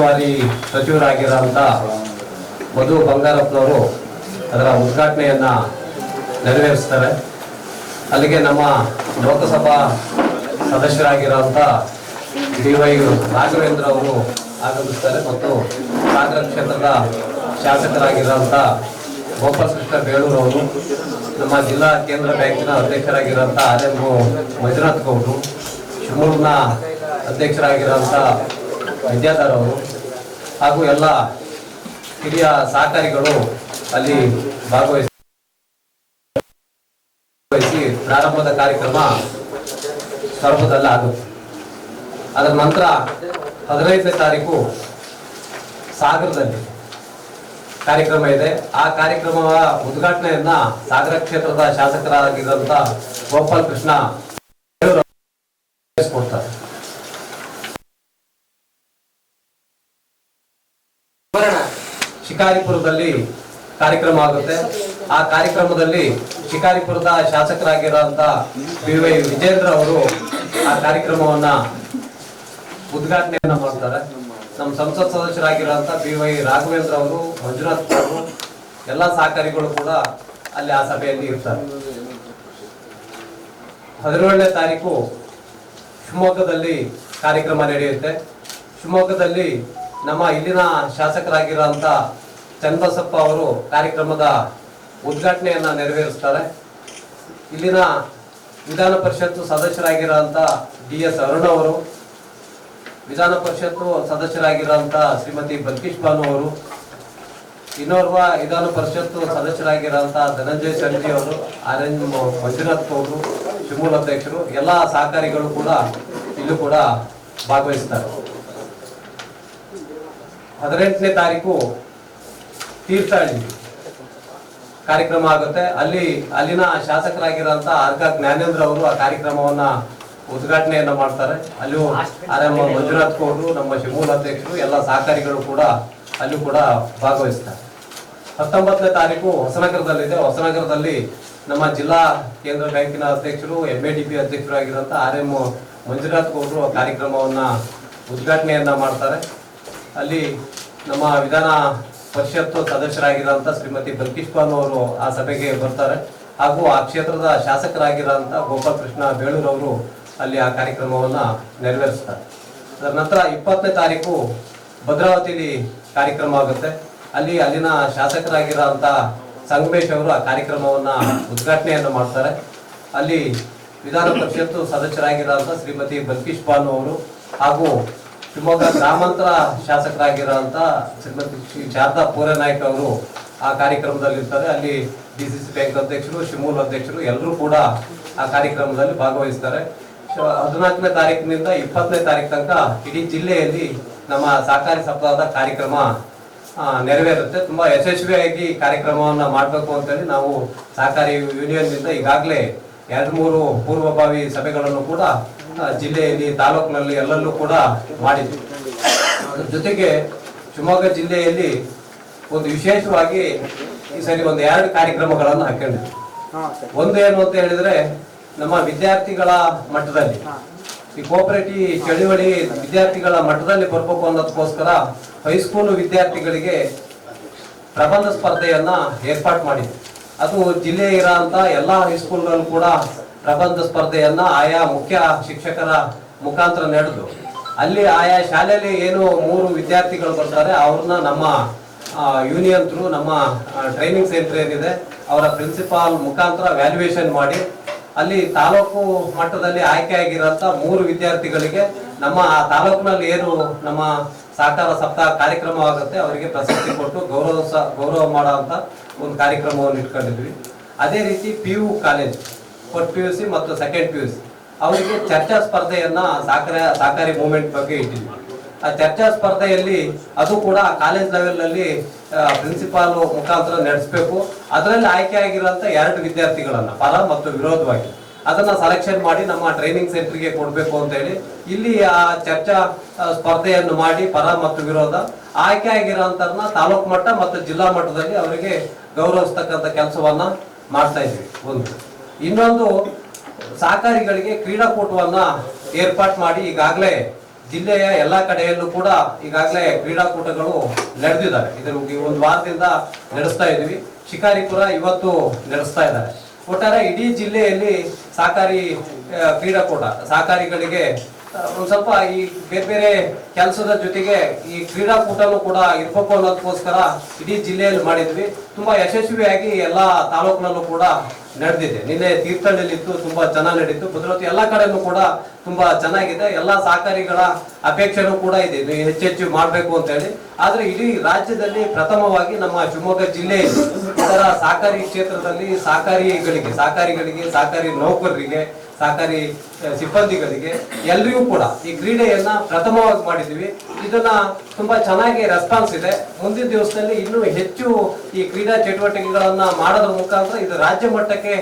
ಬಾರಿ ಸಚಿವರಾಗಿರೋಂಥ ಮಧು ಬಂಗಾರಪ್ಪನವರು ಅದರ ಉದ್ಘಾಟನೆಯನ್ನ ನೆರವೇರಿಸ್ತಾರೆ. ಅಲ್ಲಿಗೆ ನಮ್ಮ ಲೋಕಸಭಾ ಸದಸ್ಯರಾಗಿರೋಂಥ ಡಿ ವೈ ರಾಘವೇಂದ್ರ ಅವರು ಆಗಮಿಸ್ತಾರೆ ಮತ್ತು ಸಾಗರ ಕ್ಷೇತ್ರದ ಶಾಸಕರಾಗಿರೋಂಥ ಗೋಪಾಲಕೃಷ್ಣ ಅವರು, ನಮ್ಮ ಜಿಲ್ಲಾ ಕೇಂದ್ರ ಬ್ಯಾಂಕಿನ ಅಧ್ಯಕ್ಷರಾಗಿರೋಂಥ ಆರ್ ಎಂ ಮಂಜುನಾಥ್ ಗೌಡರು ಶಿವಮೊಗ್ಗನ ಅಧ್ಯಕ್ಷರಾಗಿರೋಂಥ ವಿದ್ಯಾಧರ್ ಅವರು ಹಾಗೂ ಎಲ್ಲ ಹಿರಿಯ ಸಹಕಾರಿಗಳು ಅಲ್ಲಿ ಭಾಗವಹಿಸಿ ಪ್ರಾರಂಭದ ಕಾರ್ಯಕ್ರಮ ಸ್ವರೂಪದಲ್ಲಿ ಆಗುತ್ತೆ ಅದರ ನಂತರ ಹದಿನೈದನೇ ತಾರೀಕು ಸಾಗರದಲ್ಲಿ ಕಾರ್ಯಕ್ರಮ ಇದೆ. ಆ ಕಾರ್ಯಕ್ರಮದ ಉದ್ಘಾಟನೆಯನ್ನ ಸಾಗರ ಕ್ಷೇತ್ರದ ಶಾಸಕರಾಗಿರುವಂತಹ ಗೋಪಾಲ್ ಕೃಷ್ಣ ಶಿಕಾರಿಪುರದಲ್ಲಿ ಕಾರ್ಯಕ್ರಮ ಆಗುತ್ತೆ. ಆ ಕಾರ್ಯಕ್ರಮದಲ್ಲಿ ಶಿಕಾರಿಪುರದ ಶಾಸಕರಾಗಿರುವಂತ ಬಿ ವೈ ವಿಜೇಂದ್ರ ಅವರು ಆ ಕಾರ್ಯಕ್ರಮವನ್ನ ಉದ್ಘಾಟನೆಯನ್ನ ಮಾಡ್ತಾರೆ. ನಮ್ಮ ಸಂಸತ್ ಸದಸ್ಯರಾಗಿರುವಂತ ಬಿ ವೈ ರಾಘವೇಂದ್ರ ಅವರು, ಮಂಜುನಾಥ್ ಅವರು, ಎಲ್ಲ ಸಹಕಾರಿಗಳು ಕೂಡ ಅಲ್ಲಿ ಆ ಸಭೆಯಲ್ಲಿ ಇರ್ತಾರೆ. ಹದಿನೇಳನೇ ತಾರೀಕು ಶಿವಮೊಗ್ಗದಲ್ಲಿ ಕಾರ್ಯಕ್ರಮ ನಡೆಯುತ್ತೆ. ಶಿವಮೊಗ್ಗದಲ್ಲಿ ನಮ್ಮ ಇಲ್ಲಿನ ಶಾಸಕರಾಗಿರುವಂತ ಚನ್ನಬಸಪ್ಪ ಅವರು ಕಾರ್ಯಕ್ರಮದ ಉದ್ಘಾಟನೆಯನ್ನ ನೆರವೇರಿಸ್ತಾರೆ. ಇಲ್ಲಿನ ವಿಧಾನ ಪರಿಷತ್ತು ಸದಸ್ಯರಾಗಿರುವಂತ ಡಿ ಎಸ್ ಅರುಣ್ ಅವರು, ವಿಧಾನ ಪರಿಷತ್ತು ಸದಸ್ಯರಾಗಿರುವಂತ ಶ್ರೀಮತಿ ಬಲ್ಕೀಶ್ ಬಾನು ಅವರು, ಇನ್ನೋರ್ವ ವಿಧಾನ ಪರಿಷತ್ತು ಸದಸ್ಯರಾಗಿರುವಂತ ಧನಂಜಯ ಸಂಜಿ ಅವರು ಆರ್ ಎನ್ ಮಂಜುನಾಥ್ ಅವರು ಶಿಮೂಲ್ ಅಧ್ಯಕ್ಷರು, ಎಲ್ಲ ಸಹಕಾರಿಗಳು ಕೂಡ ಇಲ್ಲೂ ಕೂಡ ಭಾಗವಹಿಸ್ತಾರೆ. ಹದಿನೆಂಟನೇ ತಾರೀಕು ತೀರ್ಥಹಳ್ಳಿ ಕಾರ್ಯಕ್ರಮ ಆಗುತ್ತೆ. ಅಲ್ಲಿ, ಅಲ್ಲಿನ ಶಾಸಕರಾಗಿರೋಂಥ ಆರ್ಕ ಜ್ಞಾನೇಂದ್ರ ಅವರು ಆ ಕಾರ್ಯಕ್ರಮವನ್ನ ಉದ್ಘಾಟನೆಯನ್ನ ಮಾಡ್ತಾರೆ. ಅಲ್ಲಿ ಆರ್ ಎಂ ಮಂಜುನಾಥ್ ಕೋಡ್ರು ನಮ್ಮ ಶಿಮೂಲ್ ಅಧ್ಯಕ್ಷರು, ಎಲ್ಲ ಸಹಕಾರಿಗಳು ಕೂಡ ಅಲ್ಲೂ ಕೂಡ ಭಾಗವಹಿಸ್ತಾರೆ. ಹತ್ತೊಂಬತ್ತನೇ ತಾರೀಕು ಹೊಸನಗರದಲ್ಲಿದೆ. ಹೊಸನಗರದಲ್ಲಿ ನಮ್ಮ ಜಿಲ್ಲಾ ಕೇಂದ್ರ ಬ್ಯಾಂಕಿನ ಅಧ್ಯಕ್ಷರು ಎಂ ಎ ಡಿ ಪಿ ಅಧ್ಯಕ್ಷರಾಗಿರುವಂತ ಆರ್ ಎಂ ಮಂಜುನಾಥ್ ಗೌಡ್ರು ಕಾರ್ಯಕ್ರಮವನ್ನ ಉದ್ಘಾಟನೆಯನ್ನ ಮಾಡ್ತಾರೆ. ಅಲ್ಲಿ ನಮ್ಮ ವಿಧಾನ ಪರಿಷತ್ತು ಸದಸ್ಯರಾಗಿರೋಂಥ ಶ್ರೀಮತಿ ಬಲ್ಕೀಶ್ ಬಾನು ಅವರು ಆ ಸಭೆಗೆ ಬರ್ತಾರೆ. ಹಾಗೂ ಆ ಕ್ಷೇತ್ರದ ಶಾಸಕರಾಗಿರೋಂಥ ಗೋಪಾಲ್ ಕೃಷ್ಣ ಬೇಳೂರವರು ಅಲ್ಲಿ ಆ ಕಾರ್ಯಕ್ರಮವನ್ನ ನೆರವೇರಿಸ್ತಾರೆ. ಅದರ ನಂತರ ಇಪ್ಪತ್ತನೇ ತಾರೀಕು ಭದ್ರಾವತಿಲಿ ಕಾರ್ಯಕ್ರಮ ಆಗುತ್ತೆ. ಅಲ್ಲಿ ಅಲ್ಲಿನ ಶಾಸಕರಾಗಿರುವಂತ ಸಂಗಮೇಶ್ ಅವರು ಆ ಕಾರ್ಯಕ್ರಮವನ್ನ ಉದ್ಘಾಟನೆಯನ್ನು ಮಾಡ್ತಾರೆ. ಅಲ್ಲಿ ವಿಧಾನ ಪರಿಷತ್ತು ಸದಸ್ಯರಾಗಿರೋಂಥ ಶ್ರೀಮತಿ ಬಲ್ಕೀಶ್ ಬಾನು ಅವರು ಹಾಗೂ ಶಿವಮೊಗ್ಗ ಗ್ರಾಮಾಂತರ ಶಾಸಕರಾಗಿರುವಂತ ಶ್ರೀಮತಿ ಶ್ರೀ ಶಾರದಾ ಪೂರನಾಯ್ಕ ಅವರು ಆ ಕಾರ್ಯಕ್ರಮದಲ್ಲಿ ಇರ್ತಾರೆ ಅಲ್ಲಿ ಡಿ ಸಿ ಸಿ ಬ್ಯಾಂಕ್ ಅಧ್ಯಕ್ಷರು, ಶಿಮೂಲ್ ಅಧ್ಯಕ್ಷರು ಎಲ್ಲರೂ ಕೂಡ ಆ ಕಾರ್ಯಕ್ರಮದಲ್ಲಿ ಭಾಗವಹಿಸ್ತಾರೆ. ಹದಿನಾಲ್ಕನೇ ತಾರೀಕಿನಿಂದ ಇಪ್ಪತ್ತನೇ ತಾರೀಕು ತನಕ ಇಡೀ ಜಿಲ್ಲೆಯಲ್ಲಿ ನಮ್ಮ ಸಹಕಾರಿ ಸಪ್ತಾಹದ ಕಾರ್ಯಕ್ರಮ ನೆರವೇರುತ್ತೆ. ತುಂಬ ಯಶಸ್ವಿಯಾಗಿ ಕಾರ್ಯಕ್ರಮವನ್ನ ಮಾಡಬೇಕು ಅಂತೇಳಿ ನಾವು ಸಹಕಾರಿ ಯೂನಿಯನ್ನಿಂದ ಈಗಾಗಲೇ ಎರಡು ಮೂರು ಪೂರ್ವಭಾವಿ ಸಭೆಗಳನ್ನು ಕೂಡ ಜಿಲ್ಲೆಯಲ್ಲಿ ತಾಲೂಕಿನಲ್ಲಿ ಎಲ್ಲಲ್ಲೂ ಕೂಡ ಮಾಡಿದ್ವಿ. ಅದ್ರ ಜೊತೆಗೆ ಶಿವಮೊಗ್ಗ ಜಿಲ್ಲೆಯಲ್ಲಿ ಒಂದು ವಿಶೇಷವಾಗಿ ಈ ಸರಿ ಒಂದು ಎರಡು ಕಾರ್ಯಕ್ರಮಗಳನ್ನು ಹಾಕೊಂಡಿದ್ವಿ ಒಂದು ಏನು ಅಂತ ಹೇಳಿದ್ರೆ ನಮ್ಮ ವಿದ್ಯಾರ್ಥಿಗಳ ಮಟ್ಟದಲ್ಲಿ ಈ ಕೋಪರೇಟಿವ್ ಚಳುವಳಿ ವಿದ್ಯಾರ್ಥಿಗಳ ಮಟ್ಟದಲ್ಲಿ ಬರ್ಬೇಕು ಅನ್ನೋದಕ್ಕೋಸ್ಕರ ಹೈಸ್ಕೂಲ್ ವಿದ್ಯಾರ್ಥಿಗಳಿಗೆ ಪ್ರಬಂಧ ಸ್ಪರ್ಧೆಯನ್ನ ಏರ್ಪಾಟ್ ಮಾಡಿದ್ವಿ. ಅದು ಜಿಲ್ಲೆ ಇರೋಂತ ಎಲ್ಲಾ ಹೈಸ್ಕೂಲ್ಗಳು ಕೂಡ ಪ್ರಬಂಧ ಸ್ಪರ್ಧೆಯನ್ನ ಆಯಾ ಮುಖ್ಯ ಶಿಕ್ಷಕರ ಮುಖಾಂತರ ನಡೆದು, ಅಲ್ಲಿ ಆಯಾ ಶಾಲೆಯಲ್ಲಿ ಏನು ಮೂರು ವಿದ್ಯಾರ್ಥಿಗಳು ಬರ್ತಾರೆ, ಅವ್ರನ್ನ ನಮ್ಮ ಯೂನಿಯನ್ ಥ್ರೂ ನಮ್ಮ ಟ್ರೈನಿಂಗ್ ಸೆಂಟರ್ ಏನಿದೆ, ಅವರ ಪ್ರಿನ್ಸಿಪಾಲ್ ಮುಖಾಂತರ ವ್ಯಾಲ್ಯೂಯೇಷನ್ ಮಾಡಿ, ಅಲ್ಲಿ ತಾಲೂಕು ಮಟ್ಟದಲ್ಲಿ ಆಯ್ಕೆಯಾಗಿರೋಂಥ ಮೂರು ವಿದ್ಯಾರ್ಥಿಗಳಿಗೆ ನಮ್ಮ ಆ ತಾಲೂಕಿನಲ್ಲಿ ಏನು ನಮ್ಮ ಸಹಕಾರ ಸಪ್ತಾಹ ಕಾರ್ಯಕ್ರಮವಾಗುತ್ತೆ, ಅವರಿಗೆ ಪ್ರಶಸ್ತಿ ಕೊಟ್ಟು ಗೌರವ ಗೌರವ ಮಾಡೋ ಒಂದು ಕಾರ್ಯಕ್ರಮವನ್ನು ಇಟ್ಕೊಂಡಿದ್ವಿ. ಅದೇ ರೀತಿ P U college first P U C ಮತ್ತು ಸೆಕೆಂಡ್ ಪಿ ಯು ಸಿ ಅವರಿಗೆ ಚರ್ಚಾ ಸ್ಪರ್ಧೆಯನ್ನ ಸಹಕಾರ ಸಹಕಾರಿ ಮೂವ್ಮೆಂಟ್ ಬಗ್ಗೆ ಇಟ್ಟಿದ್ವಿ. ಆ ಚರ್ಚಾ ಸ್ಪರ್ಧೆಯಲ್ಲಿ ಅದು ಕೂಡ ಕಾಲೇಜ್ ಲೆವೆಲ್ನಲ್ಲಿ ಪ್ರಿನ್ಸಿಪಾಲ್ ಮುಖಾಂತರ ನಡೆಸಬೇಕು. ಅದರಲ್ಲಿ ಆಯ್ಕೆ ಆಗಿರುವಂತ ಎರಡು ವಿದ್ಯಾರ್ಥಿಗಳನ್ನ, ಪರ ಮತ್ತು ವಿರೋಧವಾಗಿ. ಅದನ್ನ ಸೆಲೆಕ್ಷನ್ ಮಾಡಿ ನಮ್ಮ ಟ್ರೈನಿಂಗ್ ಸೆಂಟರ್ಗೆ ಕೊಡಬೇಕು ಅಂತ ಹೇಳಿ ಇಲ್ಲಿ ಆ ಚರ್ಚಾ ಸ್ಪರ್ಧೆಯನ್ನು ಮಾಡಿ ಪರ ಮತ್ತು ವಿರೋಧ. ಆಯ್ಕೆ ಆಗಿರೋಂಥವ್ರನ್ನ ತಾಲೂಕು ಮಟ್ಟ ಮತ್ತು ಜಿಲ್ಲಾ ಮಟ್ಟದಲ್ಲಿ ಅವರಿಗೆ ಗೌರವಿಸ್ತಕ್ಕಂಥ ಕೆಲಸವನ್ನ ಮಾಡ್ತಾ ಇದ್ವಿ. ಒಂದು. ಇನ್ನೊಂದು ಸಹಕಾರಿಗಳಿಗೆ ಕ್ರೀಡಾಕೂಟವನ್ನ ಏರ್ಪಾಟ್ ಮಾಡಿ ಈಗಾಗಲೇ ಜಿಲ್ಲೆಯ ಎಲ್ಲಾ ಕಡೆಯಲ್ಲೂ ಕೂಡ ಈಗಾಗಲೇ ಕ್ರೀಡಾಕೂಟಗಳು ನಡೆದಿದ್ದಾರೆ ಇದ್ರ ಒಂದು ವಾರದಿಂದ ನಡೆಸ್ತಾ ಇದ್ವಿ ಶಿಕಾರಿಪುರ ಇವತ್ತು ನಡೆಸ್ತಾ ಇದ್ದಾರೆ. ಒಟ್ಟಾರೆ ಇಡೀ ಜಿಲ್ಲೆಯಲ್ಲಿ ಸಹಕಾರಿ ಕ್ರೀಡಾಕೂಟ, ಸಹಕಾರಿಗಳಿಗೆ ಒಂದ್ ಸ್ವಲ್ಪ ಈ ಬೇರೆ ಬೇರೆ ಕೆಲಸದ ಜೊತೆಗೆ ಈ ಕ್ರೀಡಾಕೂಟನೂ ಕೂಡ ಇರ್ಬೇಕು ಅನ್ನೋದಕ್ಕೋಸ್ಕರ ಇಡೀ ಜಿಲ್ಲೆಯಲ್ಲಿ ಮಾಡಿದ್ವಿ. ತುಂಬಾ ಯಶಸ್ವಿಯಾಗಿ ಎಲ್ಲಾ ತಾಲೂಕಿನಲ್ಲೂ ಕೂಡ ನಡೆದಿದೆ. ನಿನ್ನೆ ತೀರ್ಥಹಳ್ಳಿಲಿತ್ತು ತುಂಬಾ ಚೆನ್ನಾಗಿ ನಡೀತು ಭದ್ರತೆ ಎಲ್ಲಾ ಕಡೆನೂ ಕೂಡ ತುಂಬಾ ಚೆನ್ನಾಗಿದೆ. ಎಲ್ಲಾ ಸಹಕಾರಿಗಳ ಅಪೇಕ್ಷೆನೂ ಕೂಡ ಇದೆ. ಹೆಚ್ಚೆಚ್ಚು ಮಾಡಬೇಕು ಅಂತ ಹೇಳಿ. ಆದ್ರೆ ಇಡೀ ರಾಜ್ಯದಲ್ಲಿ ಪ್ರಥಮವಾಗಿ ನಮ್ಮ ಶಿವಮೊಗ್ಗ ಜಿಲ್ಲೆಯಲ್ಲಿ ಇದರ ಸಹಕಾರಿ ಕ್ಷೇತ್ರದಲ್ಲಿ ಸಹಕಾರಿಗಳಿಗೆ ಸಹಕಾರಿಗಳಿಗೆ, ಸಹಕಾರಿ ನೌಕರರಿಗೆ ಸಹಕಾರಿ ಸಿಬ್ಬಂದಿಗಳಿಗೆ ಎಲ್ರಿಗೂ ಕೂಡ ಈ ಕ್ರೀಡೆಯನ್ನ ಪ್ರಥಮವಾಗಿ ಮಾಡಿದ್ವಿ ಇದನ್ನ ತುಂಬಾ ಚೆನ್ನಾಗಿ ರೆಸ್ಪಾನ್ಸ್ ಇದೆ. ಮುಂದಿನ ದಿವಸದಲ್ಲಿ ಇನ್ನೂ ಹೆಚ್ಚು ಈ ಕ್ರೀಡಾ ಚಟುವಟಿಕೆಗಳನ್ನ ಮಾಡೋದ್ರ ಮುಖಾಂತರ ಇದು ರಾಜ್ಯ ಮಟ್ಟಕ್ಕೆ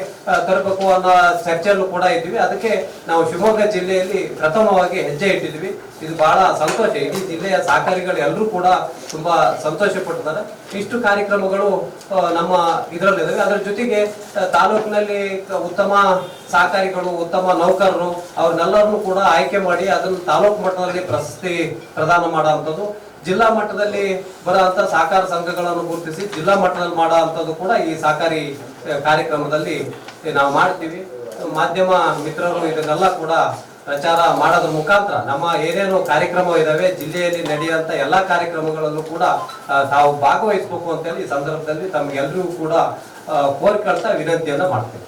ತರಬೇಕು ಅನ್ನೋ ಚರ್ಚೆಯಲ್ಲೂ ಕೂಡ ಇದ್ದೀವಿ. ಅದಕ್ಕೆ ನಾವು ಶಿವಮೊಗ್ಗ ಜಿಲ್ಲೆಯಲ್ಲಿ ಪ್ರಥಮವಾಗಿ ಹೆಜ್ಜೆ ಇಟ್ಟಿದ್ವಿ ಇದು ಬಹಳ ಸಂತೋಷ. ಇಡೀ ಜಿಲ್ಲೆಯ ಸಹಕಾರಿಗಳು ಎಲ್ಲರೂ ಕೂಡ ತುಂಬಾ ಸಂತೋಷ ಪಟ್ಟಿದ್ದಾರೆ. ಇಷ್ಟು ಕಾರ್ಯಕ್ರಮಗಳು ನಮ್ಮ ಇದರಲ್ಲಿದ್ದಾವೆ ಅದರ ಜೊತೆಗೆ ತಾಲೂಕಿನಲ್ಲಿ ಉತ್ತಮ ಸಹಕಾರಿಗಳು, ಉತ್ತಮ ನೌಕರರು, ಅವ್ರನ್ನೆಲ್ಲರನ್ನು ಕೂಡ ಆಯ್ಕೆ ಮಾಡಿ ಅದನ್ನು ತಾಲೂಕು ಮಟ್ಟದಲ್ಲಿ ಪ್ರಶಸ್ತಿ ಪ್ರದಾನ ಮಾಡುವಂಥದ್ದು. ಜಿಲ್ಲಾ ಮಟ್ಟದಲ್ಲಿ ಬರುವಂತ ಸಹಕಾರ ಸಂಘಗಳನ್ನು ಗುರುತಿಸಿ ಜಿಲ್ಲಾ ಮಟ್ಟದಲ್ಲಿ ಮಾಡುವಂಥದ್ದು ಕೂಡ ಈ ಸಹಕಾರಿ ಕಾರ್ಯಕ್ರಮದಲ್ಲಿ ನಾವು ಮಾಡ್ತೀವಿ. ಮಾಧ್ಯಮ ಮಿತ್ರರು ಇದನ್ನೆಲ್ಲ ಕೂಡ ಪ್ರಚಾರ ಮಾಡೋದ್ರ ಮುಖಾಂತರ ನಮ್ಮ ಏನೇನು ಕಾರ್ಯಕ್ರಮ ಇದಾವೆ, ಜಿಲ್ಲೆಯಲ್ಲಿ ನಡೆಯುವಂತ ಎಲ್ಲಾ ಕಾರ್ಯಕ್ರಮಗಳಲ್ಲೂ ಕೂಡ ತಾವು ಭಾಗವಹಿಸಬೇಕು ಅಂತೇಳಿ ಈ ಸಂದರ್ಭದಲ್ಲಿ ತಮ್ಗೆಲ್ರಿಗೂ ಕೂಡ ಕೋರ್ಕೊಳ್ತಾ ವಿನಂತಿಯನ್ನ ಮಾಡ್ತೇವೆ.